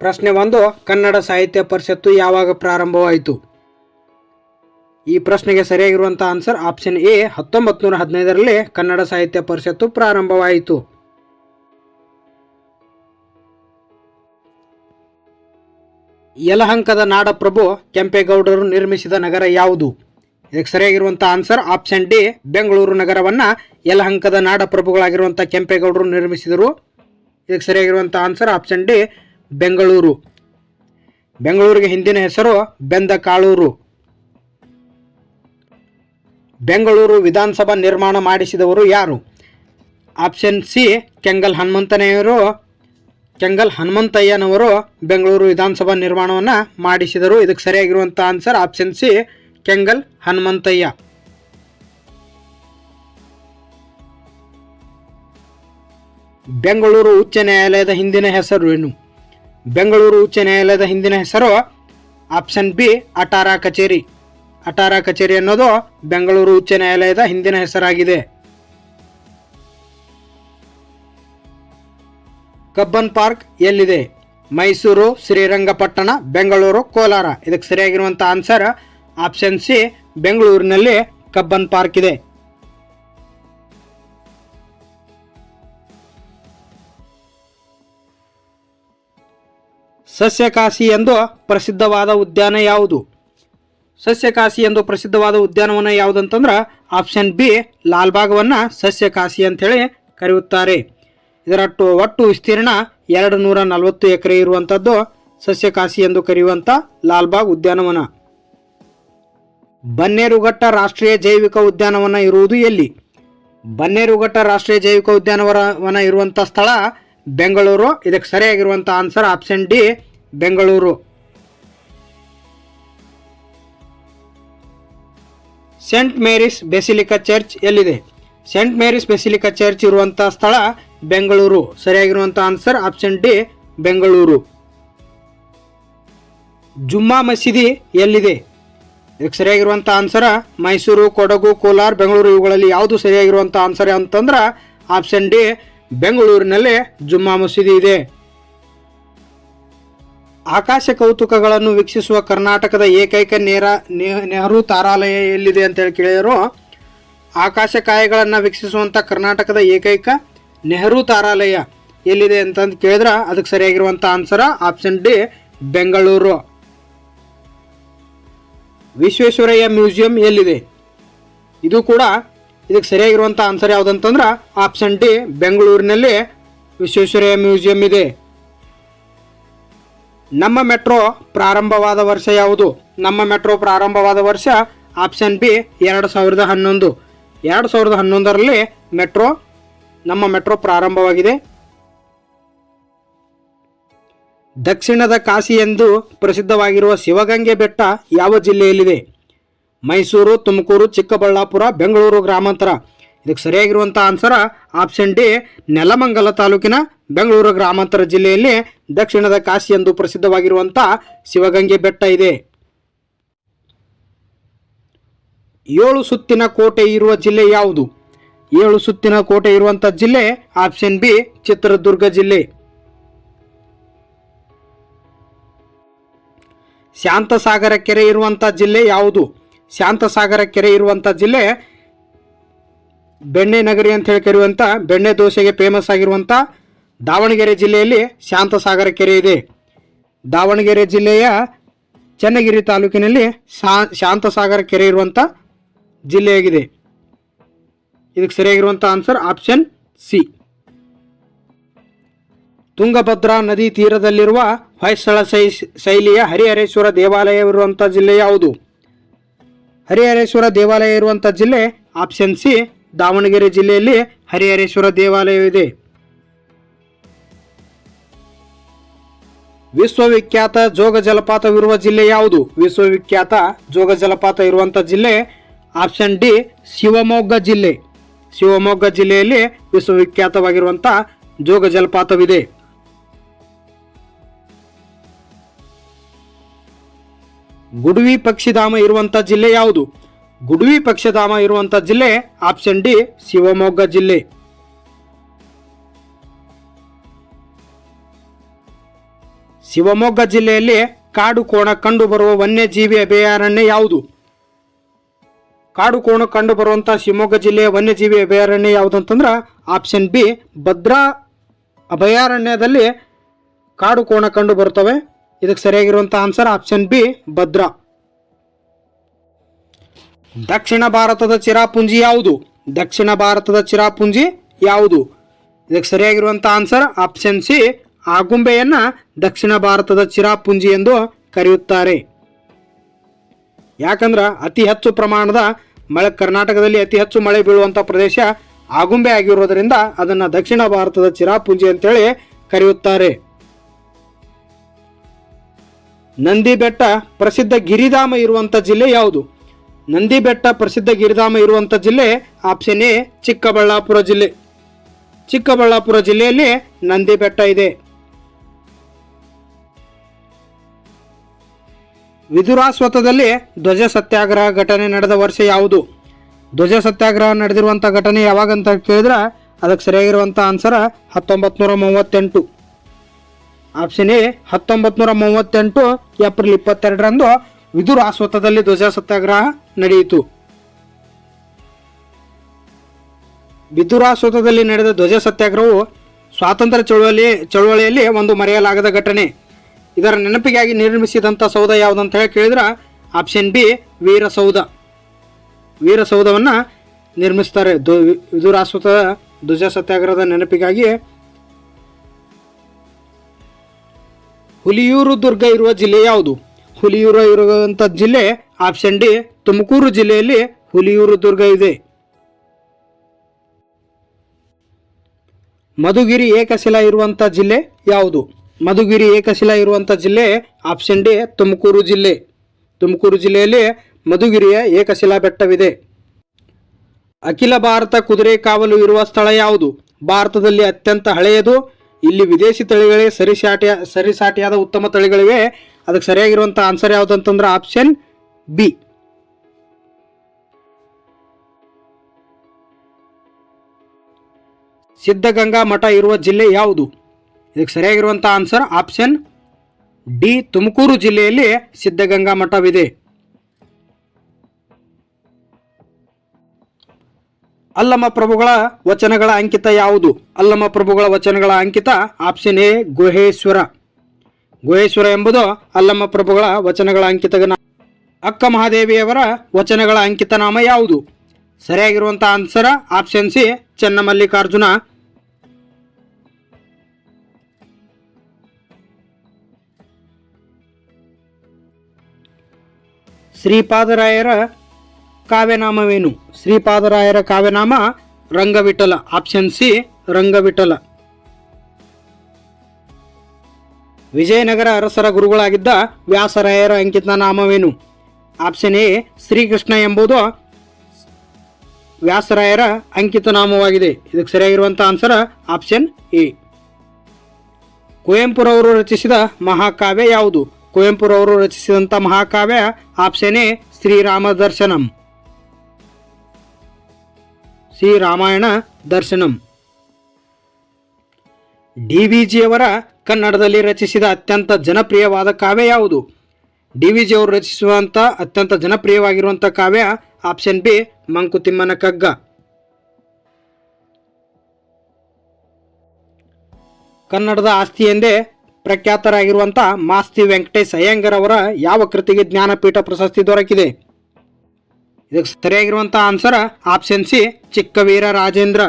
ಪ್ರಶ್ನೆ ಒಂದು, ಕನ್ನಡ ಸಾಹಿತ್ಯ ಪರಿಷತ್ತು ಯಾವಾಗ ಪ್ರಾರಂಭವಾಯಿತು? ಈ ಪ್ರಶ್ನೆಗೆ ಸರಿಯಾಗಿರುವಂಥ ಆನ್ಸರ್ ಆಪ್ಷನ್ ಎ ಹತ್ತೊಂಬತ್ತು ನೂರ ಹದಿನೈದರಲ್ಲಿ ಕನ್ನಡ ಸಾಹಿತ್ಯ ಪರಿಷತ್ತು ಪ್ರಾರಂಭವಾಯಿತು. ಯಲಹಂಕದ ನಾಡಪ್ರಭು ಕೆಂಪೇಗೌಡರು ನಿರ್ಮಿಸಿದ ನಗರ ಯಾವುದು? ಇದಕ್ಕೆ ಸರಿಯಾಗಿರುವಂಥ ಆನ್ಸರ್ ಆಪ್ಷನ್ ಡಿ, ಬೆಂಗಳೂರು ನಗರವನ್ನು ಯಲಹಂಕದ ನಾಡಪ್ರಭುಗಳಾಗಿರುವಂಥ ಕೆಂಪೇಗೌಡರು ನಿರ್ಮಿಸಿದರು. ಇದಕ್ಕೆ ಸರಿಯಾಗಿರುವಂಥ ಆನ್ಸರ್ ಆಪ್ಷನ್ ಡಿ ಬೆಂಗಳೂರು. ಬೆಂಗಳೂರಿಗೆ ಹಿಂದಿನ ಹೆಸರು ಬೆಂದಕಾಳೂರು. ಬೆಂಗಳೂರು ವಿಧಾನಸಭಾ ನಿರ್ಮಾಣ ಮಾಡಿಸಿದವರು ಯಾರು? ಆಪ್ಷನ್ ಸಿ, ಕೆಂಗಲ್ ಹನುಮಂತನೆಯವರು ಕೆಂಗಲ್ ಹನುಮಂತಯ್ಯನವರು ಬೆಂಗಳೂರು ವಿಧಾನಸಭಾ ನಿರ್ಮಾಣವನ್ನು ಮಾಡಿಸಿದರು. ಇದಕ್ಕೆ ಸರಿಯಾಗಿರುವಂಥ answer option C, Kengal Hanumanthaiah. Bengaluru ಉಚ್ಚ ನ್ಯಾಯಾಲಯದ ಹಿಂದಿನ ಹೆಸರು ಏನು ಬೆಂಗಳೂರು ಉಚ್ಚ ನ್ಯಾಯಾಲಯದ ಹಿಂದಿನ ಹೆಸರು ಆಪ್ಷನ್ ಬಿ, ಅಟಾರಾ ಕಚೇರಿ. ಅಟಾರಾ ಕಚೇರಿ ಅನ್ನೋದು ಬೆಂಗಳೂರು ಉಚ್ಚ ನ್ಯಾಯಾಲಯದ ಹಿಂದಿನ ಹೆಸರಾಗಿದೆ. ಕಬ್ಬನ್ ಪಾರ್ಕ್ ಎಲ್ಲಿದೆ? ಮೈಸೂರು, ಶ್ರೀರಂಗಪಟ್ಟಣ, ಬೆಂಗಳೂರು, ಕೋಲಾರ. ಇದಕ್ಕೆ ಸರಿಯಾಗಿರುವಂಥ ಆನ್ಸರ್ ಆಪ್ಷನ್ ಸಿ, ಬೆಂಗಳೂರಿನಲ್ಲಿ ಕಬ್ಬನ್ ಪಾರ್ಕ್ ಇದೆ. ಸಸ್ಯಕಾಶಿ ಎಂದು ಪ್ರಸಿದ್ಧವಾದ ಉದ್ಯಾನ ಯಾವುದು? ಸಸ್ಯಕಾಶಿ ಎಂದು ಪ್ರಸಿದ್ಧವಾದ ಉದ್ಯಾನವನ ಯಾವುದಂತಂದ್ರೆ ಆಪ್ಷನ್ ಬಿ ಲಾಲ್ಬಾಗವನ್ನು ಸಸ್ಯಕಾಶಿ ಅಂಥೇಳಿ ಕರೆಯುತ್ತಾರೆ. ಇದರ ಒಟ್ಟು ವಿಸ್ತೀರ್ಣ ಎರಡು ನೂರ ನಲವತ್ತು ಎಕರೆ ಇರುವಂಥದ್ದು ಸಸ್ಯಕಾಶಿ ಎಂದು ಕರೆಯುವಂಥ ಲಾಲ್ಬಾಗ್ ಉದ್ಯಾನವನ. ಬನ್ನೇರುಘಟ್ಟ ರಾಷ್ಟ್ರೀಯ ಜೈವಿಕ ಉದ್ಯಾನವನ ಇರುವುದು ಎಲ್ಲಿ? ಬನ್ನೇರುಘಟ್ಟ ರಾಷ್ಟ್ರೀಯ ಜೈವಿಕ ಉದ್ಯಾನವನ ಇರುವಂಥ ಸ್ಥಳ ಬೆಂಗಳೂರು. ಇದಕ್ಕೆ ಸರಿಯಾಗಿರುವಂಥ answer option D Bengaluru. Saint Mary's basilica church ಎಲ್ಲಿದೆ? ಸೆಂಟ್ ಮೇರಿಸ್ ಬೆಸಿಲಿಕಾ ಚರ್ಚ್ ಇರುವಂತಹ ಸ್ಥಳ Bengaluru. ಸರಿಯಾಗಿರುವಂತಹ answer option D, Bengaluru. Jumma Masjid ಎಲ್ಲಿದೆ? ಇದಕ್ಕೆ ಸರಿಯಾಗಿರುವಂಥ ಆನ್ಸರ್ ಮೈಸೂರು, ಕೊಡಗು, ಕೋಲಾರ, ಬೆಂಗಳೂರು. ಇವುಗಳಲ್ಲಿ ಯಾವುದು ಸರಿಯಾಗಿರುವಂಥ ಆನ್ಸರ್ ಅಂತಂದ್ರೆ ಆಪ್ಷನ್ ಡಿ, ಬೆಂಗಳೂರಿನಲ್ಲಿ ಜುಮ್ಮಾ ಮಸೀದಿ ಇದೆ. ಆಕಾಶ ಕೌತುಕಗಳನ್ನು ವೀಕ್ಷಿಸುವ ಕರ್ನಾಟಕದ ಏಕೈಕ ನೇರ ನೆಹರು ತಾರಾಲಯ ಎಲ್ಲಿದೆ ಅಂತೇಳಿ ಕೇಳಿದರು. ಆಕಾಶ ಕಾಯಗಳನ್ನು ವೀಕ್ಷಿಸುವಂಥ ಕರ್ನಾಟಕದ ಏಕೈಕ ನೆಹರು ತಾರಾಲಯ ಎಲ್ಲಿದೆ ಅಂತಂದು ಕೇಳಿದ್ರೆ. ಅದಕ್ಕೆ ಸರಿಯಾಗಿರುವಂಥ answer option D, Bengaluru. Visvesvaraya museum ಎಲ್ಲಿದೆ? ಇದು ಕೂಡ ಇದಕ್ಕೆ ಸರಿಯಾಗಿರುವಂಥ ಆನ್ಸರ್ ಯಾವುದಂತಂದ್ರೆ ಆಪ್ಷನ್ ಡಿ, ಬೆಂಗಳೂರಿನಲ್ಲಿ ವಿಶ್ವೇಶ್ವರಯ್ಯ ಮ್ಯೂಸಿಯಂ ಇದೆ. ನಮ್ಮ ಮೆಟ್ರೋ ಪ್ರಾರಂಭವಾದ ವರ್ಷ ಯಾವುದು? ನಮ್ಮ ಮೆಟ್ರೋ ಪ್ರಾರಂಭವಾದ ವರ್ಷ ಆಪ್ಷನ್ ಬಿ ಎರಡು ಸಾವಿರದ ಹನ್ನೊಂದು. ಎರಡು ಸಾವಿರದ ಹನ್ನೊಂದರಲ್ಲಿ ಮೆಟ್ರೋ, ನಮ್ಮ ಮೆಟ್ರೋ ಪ್ರಾರಂಭವಾಗಿದೆ. ದಕ್ಷಿಣದ ಕಾಶಿ ಎಂದು ಪ್ರಸಿದ್ಧವಾಗಿರುವ ಶಿವಗಂಗೆ ಬೆಟ್ಟ ಯಾವ ಜಿಲ್ಲೆಯಲ್ಲಿದೆ? ಮೈಸೂರು, ತುಮಕೂರು, ಚಿಕ್ಕಬಳ್ಳಾಪುರ, ಬೆಂಗಳೂರು ಗ್ರಾಮಾಂತರ. ಇದಕ್ಕೆ ಸರಿಯಾಗಿರುವಂಥ ಆನ್ಸರ್ ಆಪ್ಷನ್ ಡಿ ನೆಲಮಂಗಲ ತಾಲೂಕಿನ ಬೆಂಗಳೂರು ಗ್ರಾಮಾಂತರ ಜಿಲ್ಲೆಯಲ್ಲಿ ದಕ್ಷಿಣದ ಕಾಶಿ ಎಂದು ಪ್ರಸಿದ್ಧವಾಗಿರುವಂಥ ಶಿವಗಂಗೆ ಬೆಟ್ಟ ಇದೆ. ಏಳು ಸುತ್ತಿನ ಕೋಟೆ ಇರುವ ಜಿಲ್ಲೆ ಯಾವುದು? ಏಳು ಸುತ್ತಿನ ಕೋಟೆ ಇರುವಂಥ ಜಿಲ್ಲೆ ಆಪ್ಷನ್ ಬಿ ಚಿತ್ರದುರ್ಗ ಜಿಲ್ಲೆ. ಶಾಂತಸಾಗರ ಕೆರೆ ಇರುವಂಥ ಜಿಲ್ಲೆ ಯಾವುದು? ಶಾಂತಸಾಗರ ಕೆರೆ ಇರುವಂಥ ಜಿಲ್ಲೆ ಬೆಣ್ಣೆ ನಗರಿ ಅಂತ ಹೇಳಿ ಕರೆಯುವಂಥ ಬೆಣ್ಣೆ ದೋಸೆಗೆ ಫೇಮಸ್ ಆಗಿರುವಂಥ ದಾವಣಗೆರೆ ಜಿಲ್ಲೆಯಲ್ಲಿ ಶಾಂತಸಾಗರ ಕೆರೆ ಇದೆ. ದಾವಣಗೆರೆ ಜಿಲ್ಲೆಯ ಚನ್ನಗಿರಿ ತಾಲೂಕಿನಲ್ಲಿ ಶಾಂತಸಾಗರ ಕೆರೆ ಇರುವಂಥ ಜಿಲ್ಲೆಯಾಗಿದೆ. ಇದಕ್ಕೆ ಸರಿಯಾಗಿರುವಂಥ ಆನ್ಸರ್ ಆಪ್ಷನ್ ಸಿ ತುಂಗಭದ್ರಾ ನದಿ ತೀರದಲ್ಲಿರುವ ಹೊಯ್ಸಳ ಶೈ ಶೈಲಿಯ ಹರಿಹರೇಶ್ವರ ದೇವಾಲಯವಿರುವಂಥ ಜಿಲ್ಲೆ ಯಾವುದು? ಹರಿಹರೇಶ್ವರ ದೇವಾಲಯ ಇರುವಂಥ ಜಿಲ್ಲೆ ಆಪ್ಷನ್ ಸಿ ದಾವಣಗೆರೆ ಜಿಲ್ಲೆಯಲ್ಲಿ ಹರಿಹರೇಶ್ವರ ದೇವಾಲಯವಿದೆ. ವಿಶ್ವವಿಖ್ಯಾತ ಜೋಗ ಜಲಪಾತವಿರುವ ಜಿಲ್ಲೆ ಯಾವುದು? ವಿಶ್ವವಿಖ್ಯಾತ ಜೋಗ ಜಲಪಾತ ಇರುವಂಥ ಜಿಲ್ಲೆ ಆಪ್ಷನ್ ಡಿ ಶಿವಮೊಗ್ಗ ಜಿಲ್ಲೆ. ಶಿವಮೊಗ್ಗ ಜಿಲ್ಲೆಯಲ್ಲಿ ವಿಶ್ವವಿಖ್ಯಾತವಾಗಿರುವಂಥ ಜೋಗ ಜಲಪಾತವಿದೆ. ಗುಡುವಿ ಪಕ್ಷಿಧಾಮ ಇರುವಂಥ ಜಿಲ್ಲೆ ಯಾವುದು? ಗುಡುವಿ ಪಕ್ಷಧಾಮ ಇರುವಂಥ ಜಿಲ್ಲೆ, ಆಪ್ಷನ್ ಡಿ ಶಿವಮೊಗ್ಗ ಜಿಲ್ಲೆ. ಶಿವಮೊಗ್ಗ ಜಿಲ್ಲೆಯಲ್ಲಿ ಕಾಡು ಕೋಣ ಕಂಡುಬರುವ ವನ್ಯಜೀವಿ ಅಭಯಾರಣ್ಯ ಯಾವುದು? ಕಾಡು ಕೋಣ ಕಂಡು ಬರುವಂಥ ಶಿವಮೊಗ್ಗ ಜಿಲ್ಲೆಯ ವನ್ಯಜೀವಿ ಅಭಯಾರಣ್ಯ ಯಾವುದು ಅಂತಂದ್ರೆ ಆಪ್ಷನ್ ಬಿ ಭದ್ರಾ ಅಭಯಾರಣ್ಯದಲ್ಲಿ ಕಾಡು ಕೋಣ ಕಂಡು ಬರುತ್ತವೆ ಇದಕ್ಕೆ ಸರಿಯಾಗಿರುವಂಥ ಆನ್ಸರ್ ಆಪ್ಷನ್ ಬಿ ಭದ್ರಾ. ದಕ್ಷಿಣ ಭಾರತದ ಚಿರಾಪುಂಜಿ ಯಾವುದು? ದಕ್ಷಿಣ ಭಾರತದ ಚಿರಾಪುಂಜಿ ಯಾವುದು? ಇದಕ್ಕೆ ಸರಿಯಾಗಿರುವಂಥ ಆನ್ಸರ್ ಆಪ್ಷನ್ ಸಿ ಆಗುಂಬೆಯನ್ನ ದಕ್ಷಿಣ ಭಾರತದ ಚಿರಾಪುಂಜಿ ಎಂದು ಕರೆಯುತ್ತಾರೆ. ಯಾಕಂದ್ರೆ ಅತಿ ಹೆಚ್ಚು ಪ್ರಮಾಣದ ಮಳೆ, ಕರ್ನಾಟಕದಲ್ಲಿ ಅತಿ ಹೆಚ್ಚು ಮಳೆ ಬೀಳುವಂಥ ಪ್ರದೇಶ ಆಗುಂಬೆ ಆಗಿರೋದರಿಂದ ಅದನ್ನು ದಕ್ಷಿಣ ಭಾರತದ ಚಿರಾಪುಂಜಿ ಅಂತೇಳಿ ಕರೆಯುತ್ತಾರೆ. ನಂದಿ ಬೆಟ್ಟ ಪ್ರಸಿದ್ಧ ಗಿರಿಧಾಮ ಇರುವಂಥ ಜಿಲ್ಲೆ ಯಾವುದು? ನಂದಿ ಬೆಟ್ಟ ಪ್ರಸಿದ್ಧ ಗಿರಿಧಾಮ ಇರುವಂಥ ಜಿಲ್ಲೆ ಆಪ್ಷನ್ ಎ, ಚಿಕ್ಕಬಳ್ಳಾಪುರ ಜಿಲ್ಲೆ. ಚಿಕ್ಕಬಳ್ಳಾಪುರ ಜಿಲ್ಲೆಯಲ್ಲಿ ನಂದಿ ಬೆಟ್ಟ ಇದೆ ವಿದುರಾಸ್ವತದಲ್ಲಿ ಧ್ವಜ ಸತ್ಯಾಗ್ರಹ ಘಟನೆ ನಡೆದ ವರ್ಷ ಯಾವುದು? ಧ್ವಜ ಸತ್ಯಾಗ್ರಹ ನಡೆದಿರುವಂಥ ಘಟನೆ ಯಾವಾಗ ಅಂತ ಕೇಳಿದ್ರೆ ಅದಕ್ಕೆ ಸರಿಯಾಗಿರುವಂಥ ಆನ್ಸರ್ ಹತ್ತೊಂಬತ್ತು ನೂರ ಮೂವತ್ತೆಂಟು. ಆಪ್ಷನ್ ಎ ಹತ್ತೊಂಬತ್ತು ನೂರ ಮೂವತ್ತೆಂಟು, ಏಪ್ರಿಲ್ ಇಪ್ಪತ್ತೆರಡರಂದು ವಿದುರಾಸ್ವತದಲ್ಲಿ ಧ್ವಜ ಸತ್ಯಾಗ್ರಹ ನಡೆಯಿತು. ವಿದುರಾಸ್ವತದಲ್ಲಿ ನಡೆದ ಧ್ವಜ ಸತ್ಯಾಗ್ರಹವು ಸ್ವಾತಂತ್ರ್ಯ ಚಳುವಳಿ, ಚಳುವಳಿಯಲ್ಲಿ ಒಂದು ಮರೆಯಲಾಗದ ಘಟನೆ. ಇದರ ನೆನಪಿಗಾಗಿ ನಿರ್ಮಿಸಿದಂಥ ಸೌಧ ಯಾವುದಂತ ಹೇಳಿ ಕೇಳಿದ್ರೆ ಆಪ್ಷನ್ ಬಿ, ವೀರಸೌಧ. ವೀರಸೌಧವನ್ನು ನಿರ್ಮಿಸ್ತಾರೆ. ಧ್ವ ಧ್ವಜ ಸತ್ಯಾಗ್ರಹದ ನೆನಪಿಗಾಗಿ ಹುಲಿಯೂರು ದುರ್ಗ ಇರುವ ಜಿಲ್ಲೆ ಯಾವುದು? ಹುಲಿಯೂರು ಇರುವಂಥ ಜಿಲ್ಲೆ ಆಪ್ಷನ್ ಡಿ ತುಮಕೂರು ಜಿಲ್ಲೆಯಲ್ಲಿ ಹುಲಿಯೂರು ದುರ್ಗ ಇದೆ. ಮಧುಗಿರಿ ಏಕಶಿಲಾ ಇರುವಂಥ ಜಿಲ್ಲೆ ಯಾವುದು? ಮಧುಗಿರಿ ಏಕಶಿಲಾ ಇರುವಂಥ ಜಿಲ್ಲೆ ಆಪ್ಷನ್ ಡಿ ತುಮಕೂರು ಜಿಲ್ಲೆ. ತುಮಕೂರು ಜಿಲ್ಲೆಯಲ್ಲಿ ಮಧುಗಿರಿಯ ಏಕಶಿಲಾ ಬೆಟ್ಟವಿದೆ. ಅಖಿಲ ಭಾರತ ಕುದುರೆ ಕಾವಲು ಇರುವ ಸ್ಥಳ ಯಾವುದು? ಭಾರತದಲ್ಲಿ ಅತ್ಯಂತ ಹಳೆಯದು ಇಲ್ಲಿ ವಿದೇಶಿ ತಳಿಗಳೇ ಸರಿಸಾಟಿಯ ಸರಿಸಾಟಿಯಾದ ಉತ್ತಮ ತಳಿಗಳಿವೆ. ಅದಕ್ಕೆ ಸರಿಯಾಗಿರುವಂಥ ಆನ್ಸರ್ ಯಾವುದು ಅಂತಂದ್ರೆ ಆಪ್ಷನ್ ಬಿ ಸಿದ್ಧಗಂಗಾ ಮಠ ಇರುವ ಜಿಲ್ಲೆ ಯಾವುದು? ಇದಕ್ಕೆ ಸರಿಯಾಗಿರುವಂಥ ಆನ್ಸರ್ ಆಪ್ಷನ್ ಡಿ ತುಮಕೂರು ಜಿಲ್ಲೆಯಲ್ಲಿ ಸಿದ್ಧಗಂಗಾ ಮಠವಿದೆ. ಅಲ್ಲಮ ಪ್ರಭುಗಳ ವಚನಗಳ ಅಂಕಿತ ಯಾವುದು? ಅಲ್ಲಮ ಪ್ರಭುಗಳ ವಚನಗಳ ಅಂಕಿತ ಆಪ್ಷನ್ ಎ, ಗುಹೇಶ್ವರ. ಗುಹೇಶ್ವರ ಎಂಬುದು ಅಲ್ಲಮ ಪ್ರಭುಗಳ ವಚನಗಳ ಅಂಕಿತ ಅಕ್ಕ ಮಹಾದೇವಿಯವರ ವಚನಗಳ ಅಂಕಿತ ನಾಮ ಯಾವುದು? ಸರಿಯಾಗಿರುವಂಥ ಆನ್ಸರ್ ಆಪ್ಷನ್ ಸಿ, ಚೆನ್ನಮಲ್ಲಿಕಾರ್ಜುನ. ಶ್ರೀಪಾದರಾಯರ ಕಾವ್ಯನಾಮವೇನು? ಶ್ರೀಪಾದರಾಯರ ಕಾವ್ಯನಾಮ ರಂಗವಿಠಲ ಆಪ್ಷನ್ ಸಿ ರಂಗವಿಠಲ. ವಿಜಯನಗರ ಅರಸರ ಗುರುಗಳಾಗಿದ್ದ ವ್ಯಾಸರಾಯರ ಅಂಕಿತ ನಾಮವೇನು? ಆಪ್ಷನ್ ಎ ಶ್ರೀಕೃಷ್ಣ ಎಂಬುದು ವ್ಯಾಸರಾಯರ ಅಂಕಿತ ನಾಮವಾಗಿದೆ. ಇದಕ್ಕೆ ಸರಿಯಾಗಿರುವಂಥ ಆನ್ಸರ್ ಆಪ್ಷನ್ ಎ ಕುವೆಂಪುರವರು ರಚಿಸಿದ ಮಹಾಕಾವ್ಯ ಯಾವುದು? ಕುವೆಂಪುರವರು ರಚಿಸಿದಂಥ ಮಹಾಕಾವ್ಯ option A Srirama Darshanam Sri Ramayana Darshanam. D V ಜಿಯವರ ಕನ್ನಡದಲ್ಲಿ ರಚಿಸಿದ ಅತ್ಯಂತ ಜನಪ್ರಿಯವಾದ ಕಾವ್ಯ ಯಾವುದು? ಡಿ ವಿ ಜಿಯವರು ರಚಿಸುವಂಥ ಅತ್ಯಂತ ಜನಪ್ರಿಯವಾಗಿರುವಂಥ ಕಾವ್ಯ ಆಪ್ಷನ್ ಬಿ, ಮಂಕುತಿಮ್ಮನ ಕಗ್ಗ. ಕನ್ನಡದ ಆಸ್ತಿ ಎಂದೇ ಪ್ರಖ್ಯಾತರಾಗಿರುವಂಥ ಮಾಸ್ತಿ ವೆಂಕಟೇಶ್ ಅಯ್ಯಂಗರ್ ಅವರ ಯಾವ ಕೃತಿಗೆ ಜ್ಞಾನಪೀಠ ಪ್ರಶಸ್ತಿ ದೊರಕಿದೆ? ಇದಕ್ಕೆ ಸರಿಯಾಗಿರುವಂಥ answer option C Chikkaveera Rajendra.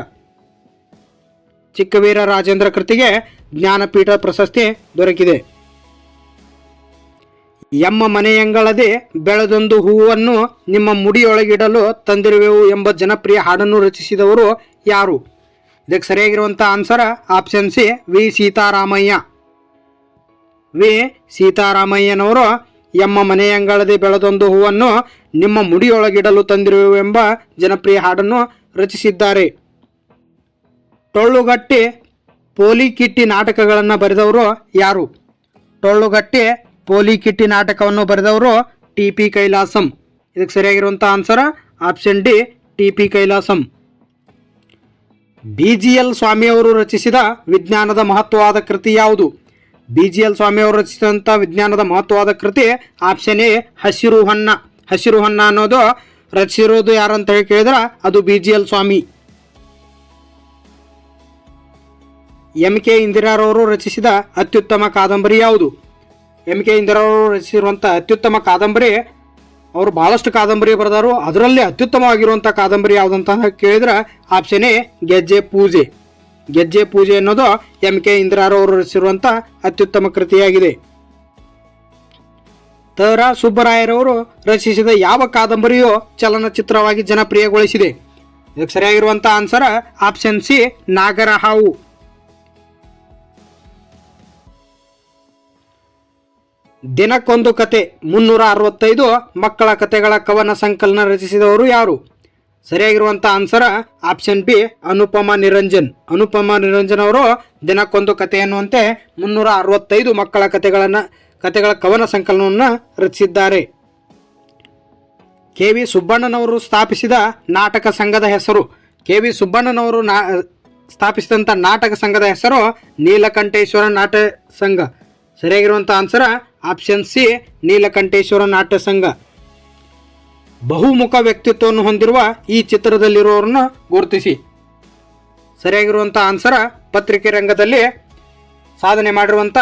Chikkaveera Rajendra ಕೃತಿಗೆ Jnanpith ಪ್ರಶಸ್ತಿ ದೊರಕಿದೆ. ಎಮ್ಮ ಮನೆಯಂಗಳದಿ ಬೆಳೆದೊಂದು ಹೂವನ್ನು ನಿಮ್ಮ ಮುಡಿಯೊಳಗಿಡಲು ತಂದಿರುವೆವು ಎಂಬ ಜನಪ್ರಿಯ ಹಾಡನ್ನು ರಚಿಸಿದವರು ಯಾರು? ಇದಕ್ಕೆ ಸರಿಯಾಗಿರುವಂಥ answer option C V. Seetharamaiah. V. ಸೀತಾರಾಮಯ್ಯನವರು ಎಮ್ಮ ಮನೆಯಂಗಳದೆ ಬೆಳೆದೊಂದು ಹೂವನ್ನು ನಿಮ್ಮ ಮುಡಿಯೊಳಗಿಡಲು ತಂದಿರುವೆಂಬ ಜನಪ್ರಿಯ ಹಾಡನ್ನು ರಚಿಸಿದ್ದಾರೆ. ಟೊಳ್ಳುಗಟ್ಟಿ ಪೋಲಿ ಕಿಟ್ಟಿ ನಾಟಕಗಳನ್ನು ಬರೆದವರು ಯಾರು? ಟೊಳ್ಳುಗಟ್ಟಿ ಪೋಲಿ ಕಿಟ್ಟಿ ನಾಟಕವನ್ನು ಬರೆದವರು ಟಿ ಪಿ ಕೈಲಾಸಂ. ಇದಕ್ಕೆ ಸರಿಯಾಗಿರುವಂಥ answer option D T P Kailasam. B G L ಸ್ವಾಮಿಯವರು ರಚಿಸಿದ ವಿಜ್ಞಾನದ ಮಹತ್ವವಾದ ಕೃತಿ ಯಾವುದು? ಬಿ ಜಿ ಎಲ್ ಸ್ವಾಮಿ ಅವರು ರಚಿಸಿದಂಥ ವಿಜ್ಞಾನದ ಮಹತ್ವವಾದ ಕೃತಿ ಆಪ್ಷನ್ ಎ, ಹಸಿರು ಹೊನ್ನ ಹಸಿರು ಹೊನ್ನ ಅನ್ನೋದು ರಚಿಸಿರೋದು ಯಾರು ಅಂತ ಹೇಳಿ ಕೇಳಿದ್ರೆ ಅದು B G L Swamy. M K ಇಂದಿರಾರವರು ರಚಿಸಿದ ಅತ್ಯುತ್ತಮ ಕಾದಂಬರಿ ಯಾವುದು? ಎಂ ಕೆ ಇಂದಿರಾರವರು ರಚಿಸಿರುವಂಥ ಅತ್ಯುತ್ತಮ ಕಾದಂಬರಿ, ಅವರು ಭಾಳಷ್ಟು ಕಾದಂಬರಿ ಬರೆದಾರು, ಅದರಲ್ಲಿ ಅತ್ಯುತ್ತಮವಾಗಿರುವಂಥ ಕಾದಂಬರಿ ಯಾವುದಂತ ಕೇಳಿದ್ರೆ ಆಪ್ಷನ್ ಎ, ಗೆಜ್ಜೆ ಪೂಜೆ. ಗೆಜ್ಜೆ ಪೂಜೆ ಅನ್ನೋದು ಎಂ ಕೆ ಇಂದಿರಾರವರು ರಚಿಸಿರುವಂಥ ಅತ್ಯುತ್ತಮ ಕೃತಿಯಾಗಿದೆ. ತರ ಸುಬ್ಬರಾಯರವರು ರಚಿಸಿದ ಯಾವ ಕಾದಂಬರಿಯೂ ಚಲನಚಿತ್ರವಾಗಿ ಜನಪ್ರಿಯಗೊಳಿಸಿದೆ. ಇದಕ್ಕೆ ಸರಿಯಾಗಿರುವಂಥ ಆನ್ಸರ್ ಆಪ್ಷನ್ ಸಿ ನಾಗರಹಾವು. ದಿನಕ್ಕೊಂದು ಕತೆ, ಮುನ್ನೂರ ಅರವತ್ತೈದು ಮಕ್ಕಳ ಕತೆಗಳ ಕವನ ಸಂಕಲನ ರಚಿಸಿದವರು ಯಾರು? ಸರಿಯಾಗಿರುವಂಥ answer option B Anupama Niranjan. Anupama Niranjan ಅವರು ದಿನಕ್ಕೊಂದು ಕತೆ ಎನ್ನುವಂತೆ ಮುನ್ನೂರ ಅರವತ್ತೈದು ಮಕ್ಕಳ ಕತೆಗಳನ್ನು, ಕತೆಗಳ ಕವನ ಸಂಕಲನವನ್ನು ರಚಿಸಿದ್ದಾರೆ. ಕೆ ವಿ ಸುಬ್ಬಣ್ಣನವರು ಸ್ಥಾಪಿಸಿದ ನಾಟಕ ಸಂಘದ ಹೆಸರು. ಕೆ ವಿ ಸುಬ್ಬಣ್ಣನವರು ನಾ ಸ್ಥಾಪಿಸಿದಂಥ ನಾಟಕ ಸಂಘದ ಹೆಸರು Neelakanteshwara Natya Sangha. ಸರಿಯಾಗಿರುವಂಥ answer option C Neelakanteshwara Natya Sangha. ಬಹುಮುಖ ವ್ಯಕ್ತಿತ್ವವನ್ನು ಹೊಂದಿರುವ ಈ ಚಿತ್ರದಲ್ಲಿರುವವರನ್ನು ಗುರುತಿಸಿ. ಸರಿಯಾಗಿರುವಂಥ ಆನ್ಸರ ಪತ್ರಿಕೆ ರಂಗದಲ್ಲಿ ಸಾಧನೆ ಮಾಡಿರುವಂಥ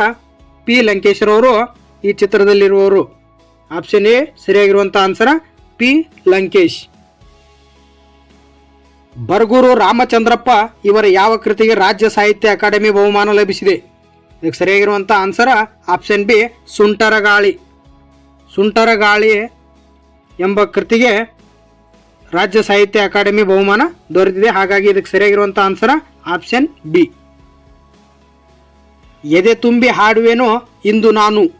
ಪಿ ಲಂಕೇಶರವರು ಈ ಚಿತ್ರದಲ್ಲಿರುವವರು. ಆಪ್ಷನ್ ಎ ಸರಿಯಾಗಿರುವಂಥ ಆನ್ಸರ ಪಿ ಲಂಕೇಶ್. ಬರಗೂರು ರಾಮಚಂದ್ರಪ್ಪ ಇವರ ಯಾವ ಕೃತಿಗೆ ರಾಜ್ಯ ಸಾಹಿತ್ಯ ಅಕಾಡೆಮಿ ಬಹುಮಾನ ಲಭಿಸಿದೆ? ಇದಕ್ಕೆ ಸರಿಯಾಗಿರುವಂಥ ಆನ್ಸರ ಆಪ್ಷನ್ ಬಿ ಸುಂಟರ ಗಾಳಿ ಸುಂಟರ ಗಾಳಿ ಎಂಬ ಕೃತಿಗೆ ರಾಜ್ಯ ಸಾಹಿತ್ಯ ಅಕಾಡೆಮಿ ಬಹುಮಾನ ದೊರೆತಿದೆ. ಹಾಗಾಗಿ ಇದಕ್ಕೆ ಸರಿಯಾಗಿರುವಂಥ ಆನ್ಸರ್ ಆಪ್ಷನ್ ಬಿ. ಎದೆ ತುಂಬಿ ಹಾಡುವೇನೋ ಇಂದು ನಾನು.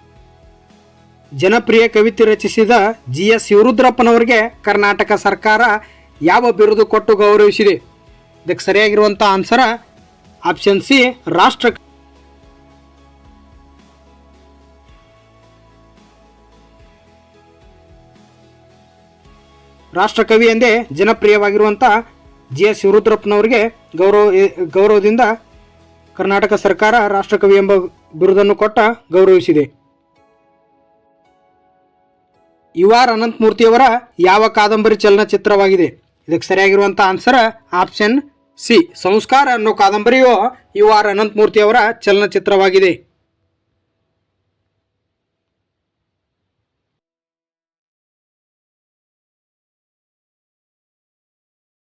ಜನಪ್ರಿಯ ಕವಿತೆ ರಚಿಸಿದ ಜಿ. ಎಸ್. ಶಿವರುದ್ರಪ್ಪನವರಿಗೆ ಕರ್ನಾಟಕ ಸರ್ಕಾರ ಯಾವ ಬಿರುದು ಕೊಟ್ಟು ಗೌರವಿಸಿದೆ. ಇದಕ್ಕೆ ಸರಿಯಾಗಿರುವಂಥ ಆನ್ಸರ ಆಪ್ಷನ್ ಸಿ, ರಾಷ್ಟ್ರ ರಾಷ್ಟ್ರಕವಿ ಎಂದೇ ಜನಪ್ರಿಯವಾಗಿರುವಂಥ ಜಿ ಎಸ್ ಶಿವರುದ್ರಪ್ಪನವರಿಗೆ ಗೌರವ ಗೌರವದಿಂದ ಕರ್ನಾಟಕ ಸರ್ಕಾರ ರಾಷ್ಟ್ರಕವಿ ಎಂಬ ಬಿರುದನ್ನು ಕೊಟ್ಟ ಗೌರವಿಸಿದೆ. ಯು ಆರ್ ಅನಂತಮೂರ್ತಿಯವರ ಯಾವ ಕಾದಂಬರಿ ಚಲನಚಿತ್ರವಾಗಿದೆ? ಇದಕ್ಕೆ ಸರಿಯಾಗಿರುವಂಥ ಆನ್ಸರ್ ಆಪ್ಷನ್ ಸಿ. ಸಂಸ್ಕಾರ ಅನ್ನೋ ಕಾದಂಬರಿಯು ಯು ಆರ್ ಅನಂತಮೂರ್ತಿಯವರ ಚಲನಚಿತ್ರವಾಗಿದೆ.